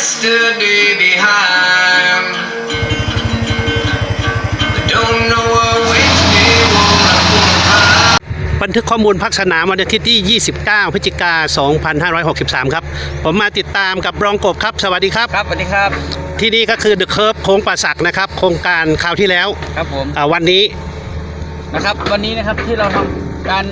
yesterday behind. บันทึกข้อมูลพักสนามวันอาทิตย์ที่ 29 พฤศจิกา 2563 ครับ ผมมาติดตามกับรองกบครับ สวัสดีครับ ครับสวัสดีครับ ที่นี่ก็คือเดอะเคิร์ฟโค้งป่าศักนะครับ โครงการคราวที่แล้วครับผม อ่าวันนี้ นะครับ วันนี้นะครับที่เราทำการ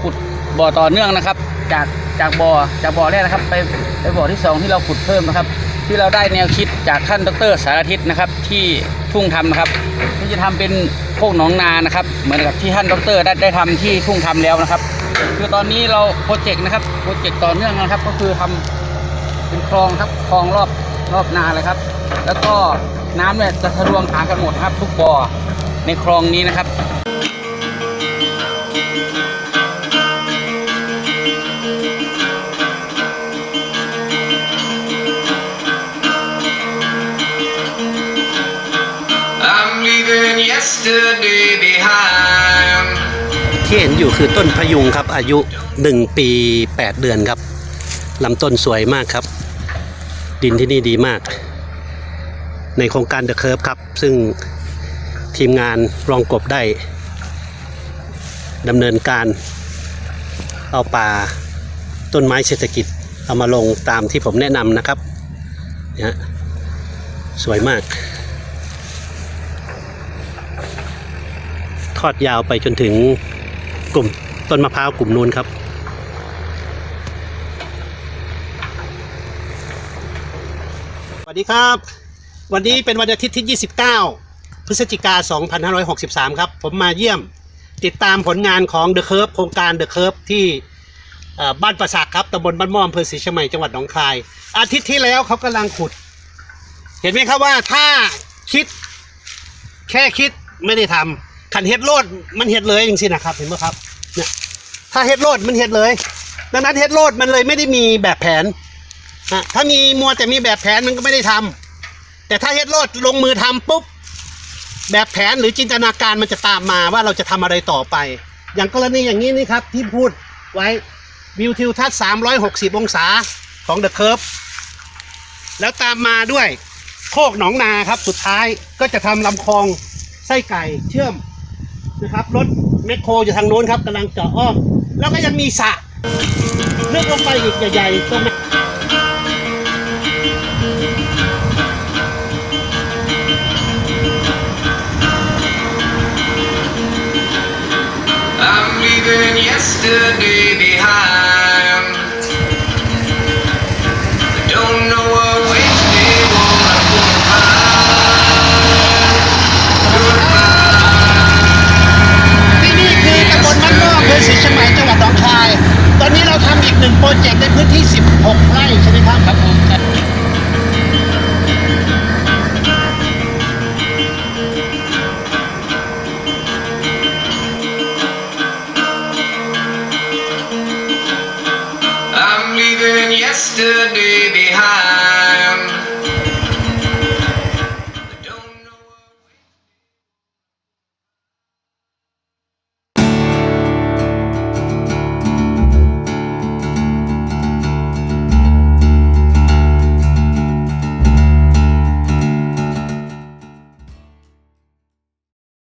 ขุดบ่อต่อเนื่องนะครับ จากจากบ่อจากบ่อแรกนะครับ ไปไปบ่อที่สองที่เราขุดเพิ่มนะครับ ที่เราได้แนวคิดจากท่านดรสารทิศนะครับ ที่ทุ่งทำนะครับที่จะทำเป็นโคกหนองนานะครับ เหมือนกับที่ท่านดรได้ได้ทำที่ทุ่งทำแล้วนะครับ คือตอนนี้เราโปรเจกต์นะครับโปรเจกต์ต่อเนื่องนะครับ ก็คือทำเป็นคลองครับคลองรอบรอบนาเลยครับ แล้วก็น้ำเนี่ยจะทะลวงหากันหมดครับ ทุกบ่อในคลองนี้นะครับ ที่เห็นอยู่คือต้นพยุงครับ อายุ 1 ปี 8 เดือนครับลำต้นสวยมากครับ ดินที่นี่ดีมาก ในโครงการเดอะเคิร์ฟครับ ซึ่งทีมงานรองกบได้ดำเนินการเอาป่าต้นไม้เศรษฐกิจเอามาลงตามที่ผมแนะนำนะครับนะสวยมาก ทอดยาวไปจนถึงกลุ่มต้นมะพร้าวกลุ่มนู้นครับ สวัสดีครับ วันนี้เป็นวันอาทิตย์ที่ 29 พฤศจิกา 2563 ครับ ผมมาเยี่ยมติดตามผลงานของ The Curve โครงการ The Curve ที่บ้านประสักครับตำบลบ้านม่ออำเภอศรีเชียงใหม่จังหวัดหนองคาย อาทิตย์ที่แล้วเขากำลังขุด เห็นไหมครับว่าถ้าคิด แค่คิดไม่ได้ทำ ขันเฮ็ดโลดมันเฮ็ดเลยจริงๆนะครับ เห็นไหมครับเนี่ยถ้าเฮ็ดโลดมันเฮ็ดเลย ดังนั้นเฮ็ดโลดมันเลยไม่ได้มีแบบแผนอะถ้ามีมัวแต่มีแบบแผนมันก็ไม่ได้ทำแต่ถ้าเฮ็ดโลดลงมือทำปุ๊บแบบแผนหรือจินตนาการมันจะตามมาว่าเราจะทำอะไรต่อไป อย่างกรณีอย่างนี้นี่ครับที่พูดไว้วิวทิวทัศน์360 องศาของเดอะเคิร์ฟแล้วตามมาด้วยโคกหนองนาครับ สุดท้ายก็จะทำลำคลองไส้ไก่เชื่อม นะครับ รถแมคโครอยู่ทางโน้นครับกำลังเจาะอ้อม แล้วก็ยังมีสระเลือกลงไปอีกใหญ่ๆตรงนั้น yesterday ที่ 16 I'm leaving yesterday behind.